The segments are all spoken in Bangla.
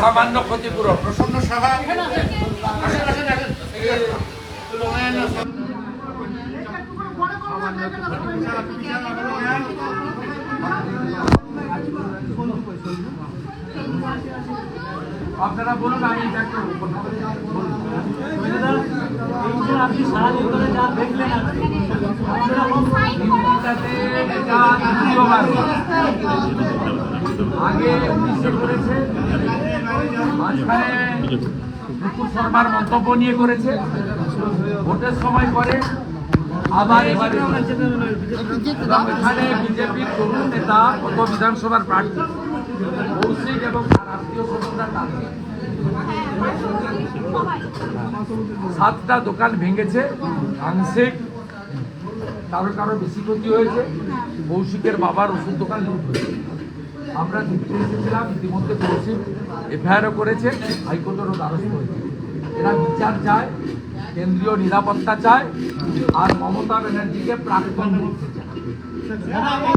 সামান্য ক্ষতিপূরণ। প্রসন্ন সাহা। আপনারা বলুন, আমি আপনি সারাদিন ধরে যা দেখলেন আগে উনিশে করেছে, মাঝখানে শর্মার মন্তব্য নিয়ে করেছে, ভোটের সময় করে আবার এবারে এবং এখানে বিজেপির তরুণ নেতা গত বিধানসভার প্রার্থী, কৌশিক এবং আত্মীয় স্বজনরা সাতটা দোকান ভেঙেছে আংশিক কারও কারও বেশি ক্ষতি হয়েছে, কৌশিকের বাবার ওষুধ দোকান লুট হয়েছে। আমরা দেখতে এসেছিলাম ইতিমধ্যে কৌশিক এফআইআরও করেছে, হাইকোর্টেরও দ্বারস্থ হয়েছে। এরা বিচার চায় কেন্দ্রীয় নিরাপত্তা চায় আর মমতা ব্যানার্জিকে প্রাক্তন আবার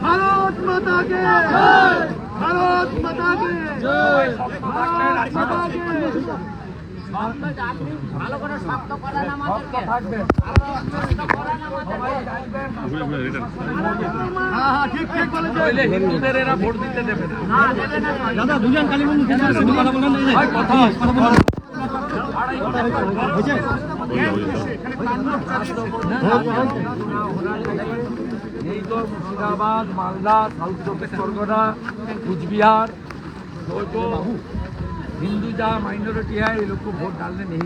ভারত মাতা কে ভারত মাতা কে ভারত মাতা কে শক্ত আপনি ভালো করে শক্ত করেন আমাদেরকে শক্ত করেন আমাদেরকে দাদা দুজন কথা বলেন হয় কথা। এই তো মুর্শিদাবাদ মালদা সাউথ চব্বিশ পরগনা কুচবিহার হিন্দু যা মাইনরিটি হয় এই লোক ভোট ডালে নেই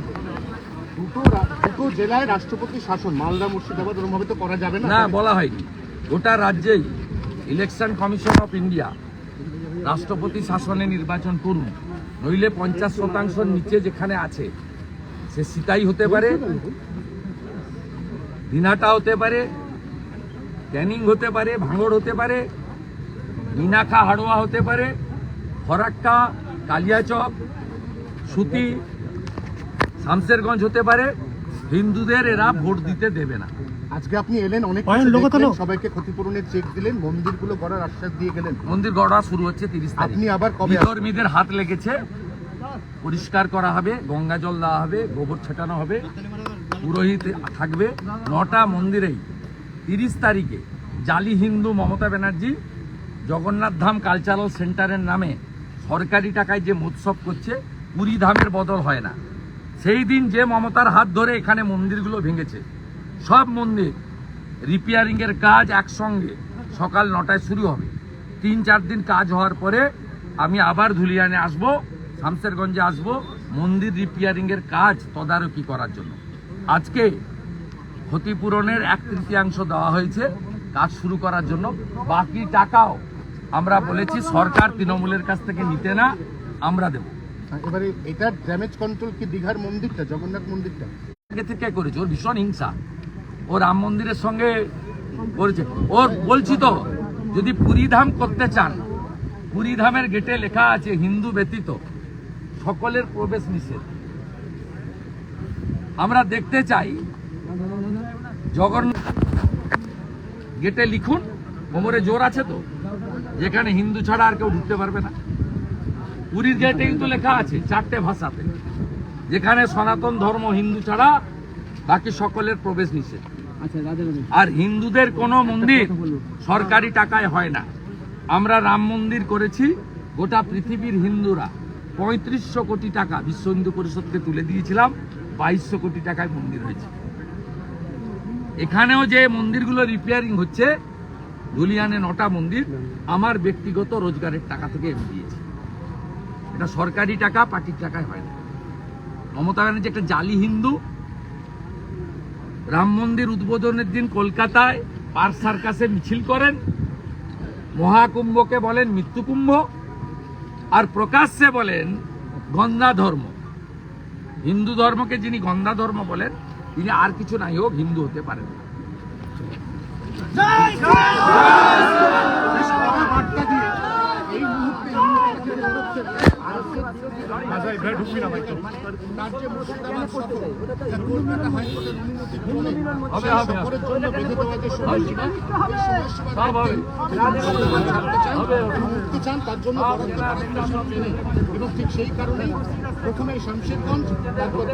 দুটো দুটো জেলায় রাষ্ট্রপতি শাসন মালদা মুর্শিদাবাদ ওরমভাবে তো করা যাবে না না বলা হয়নি। গোটা রাজ্যেই ইলেকশন কমিশন অফ ইন্ডিয়া রাষ্ট্রপতি শাসনে নির্বাচন করুন। নইলে পঞ্চাশ শতাংশ নিচে যেখানে আছে সে সীতাই হতে পারে দিনাটা হতে পারে ক্যানিং হতে পারে ভাঙড় হতে পারে মিনাখা হাড়োয়া হতে পারে ফরাক্কা কালিয়াচক সুতি শামসেরগঞ্জ হতে পারে হিন্দুদের এরা ভোট দিতে দেবে না। আজকে আপনি এলেন অনেক সবাইকে ক্ষতিপূরণের চেক দিলেন মন্দিরগুলো গড়ার আশ্বাস দিয়ে গেলেন। মন্দির গড়া শুরু হচ্ছে তিরিশ তারিখ। আপনি আবার কবে? বিধর্মীদের হাত লেগেছে পরিষ্কার করা হবে, গঙ্গা জল দেওয়া হবে, গোবর ছেটানো হবে, পুরোহিত থাকবে। নটা মন্দিরেই তিরিশ তারিখে জালি হিন্দু মমতা ব্যানার্জি জগন্নাথ ধাম কালচারাল সেন্টারের নামে সরকারি টাকায় যে মৎসব করছে, পুরী ধামের বদল হয় না। সেই দিন যে মমতার হাত ধরে এখানে মন্দিরগুলো ভেঙেছে, সব মন্দির রিপেয়ারিংয়ের কাজ একসঙ্গে সকাল নটায় শুরু হবে। তিন চার দিন কাজ হওয়ার পরে আমি আবার ধুলিয়ানে আসব। শামসেরগঞ্জে আসব মন্দির রিপেয়ারিংয়ের কাজ তদারকি করার জন্য। আজকে ক্ষতিপূরণের এক তৃতীয়াংশ দেওয়া হয়েছে কাজ শুরু করার জন্য। বাকি টাকাও আমরা বলেছি সরকার তৃণমূলের কাছ থেকে নিতে না আমরা দেব। এবারে এটা ড্যামেজ কন্ট্রোল কি দীঘার মন্দিরটা জগন্নাথ মন্দিরটা? আগে থেকে করেছে ওর ভীষণ হিংসা। ও রাম মন্দিরের সঙ্গে করেছে। ওর বলছি তো যদি পুরী ধাম করতে চান পুরীধামের গেটে লেখা আছে হিন্দু ব্যতীত সকলের প্রবেশ নিষেধ। আমরা দেখতে চাই জগন্নাথ গেটে লিখুন কোমরে জোর আছে তো? যেখানে হিন্দু ছাড়া আর কেউ ঢুকতে পারবে না। পুরীর গেটে কিন্তু লেখা আছে চারটে ভাষাতে। যেখানে সনাতন ধর্ম হিন্দু ছাড়া বাকি সকলের প্রবেশ নিষেধ। আর হিন্দুদের কোনো মন্দির সরকারি টাকায় হয় না। আমরা রাম মন্দির করেছি গোটা পৃথিবীর হিন্দুরা। পঁয়ত্রিশশো কোটি টাকা বিশ্ব হিন্দু পরিষদকে তুলে দিয়েছিলাম, বাইশশো কোটি টাকায় মন্দির হয়েছে। এখানেও যে মন্দিরগুলো রিপেয়ারিং হচ্ছে, ধুলিয়ানে নটা মন্দির, আমার ব্যক্তিগত রোজগারের টাকা থেকে আমি দিয়েছি। এটা সরকারি টাকা, পার্টির টাকায় হয় না। মমতা ব্যানার্জি একটা জালি হিন্দু। রাম মন্দির উদ্বোধনের দিন কলকাতায় পার্ক সার্কাসে মিছিল করেন। মহাকুম্ভকে বলেন মৃত্যুকুম্ভ। আর প্রকাশ্যে বলেন গন্ধা ধর্ম হিন্দু ধর্মকে যিনি গন্ধা ধর্ম বলেন তিনি আর কিছু নাই হোক হিন্দু হতে পারেন না। এই মুহূর্তে যা কলকাতা হাইকোর্টের অনুমতি ক্রমে হবে, হবে, সফরের জন্য বেঁধে দেওয়া যে সময়সীমা। মুক্তি ঠিক সেই কারণেই প্রথমে শামশেরগঞ্জ তারপর